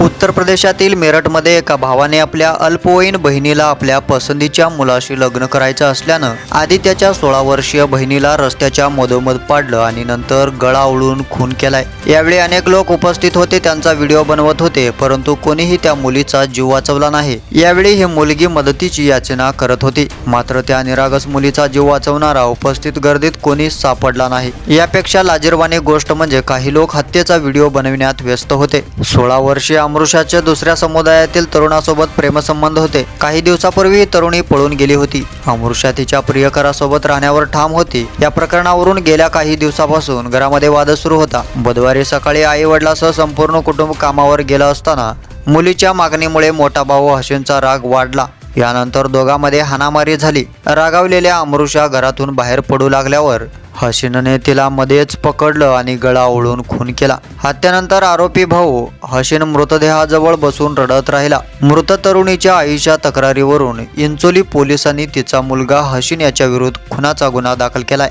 उत्तर प्रदेशातील मेरठमध्ये एका भावाने आपल्या अल्पवयीन बहिणीला आपल्या पसंतीच्या मुलाशी लग्न करायचं असल्यानं आधी त्याच्या सोळा वर्षीय बहिणीला रस्त्याच्या मधोमध पाडलं आणि नंतर गळा उळून खून केलाय. यावेळी अनेक लोक उपस्थित होते त्यांचा व्हिडिओ बनवत होते परंतु कोणीही त्या मुलीचा जीव वाचवला नाही. यावेळी ही मुलगी मदतीची याचना करत होती. मात्र त्या निरागस मुलीचा जीव वाचवणारा उपस्थित गर्दीत कोणीच सापडला नाही. यापेक्षा लाजीरवाणी गोष्ट म्हणजे काही लोक हत्येचा व्हिडिओ बनविण्यात व्यस्त होते. सोळा वर्षीय अमृषाच्या दुसऱ्या समुदायातील तरुणासोबत प्रेमसंबंध होते. काही दिवसापूर्वी ही तरुणी पळून गेली होती. अमृषा तिच्या प्रियकरासोबत राहण्यावर ठाम होती. या प्रकरणावरून गेल्या काही दिवसापासून घरामध्ये वाद सुरू होता. बुधवारी सकाळी आई वडिलासह संपूर्ण कुटुंब कामावर गेलं असताना मुलीच्या मागणीमुळे मोठा भाऊ हसीनचा राग वाढला. यानंतर दोघांमध्ये हाणामारी झाली. रागावलेल्या अमृषा घरातून बाहेर पडू लागल्यावर हसीनने तिला मध्येच पकडलं आणि गळा ओढून खून केला. हत्यानंतर आरोपी भाऊ हसीन मृतदेहाजवळ बसून रडत राहिला. मृत तरुणीच्या आईच्या तक्रारीवरून इंचोली पोलिसांनी तिचा मुलगा हसीन याच्या विरुद्ध खुनाचा गुन्हा दाखल केलाय.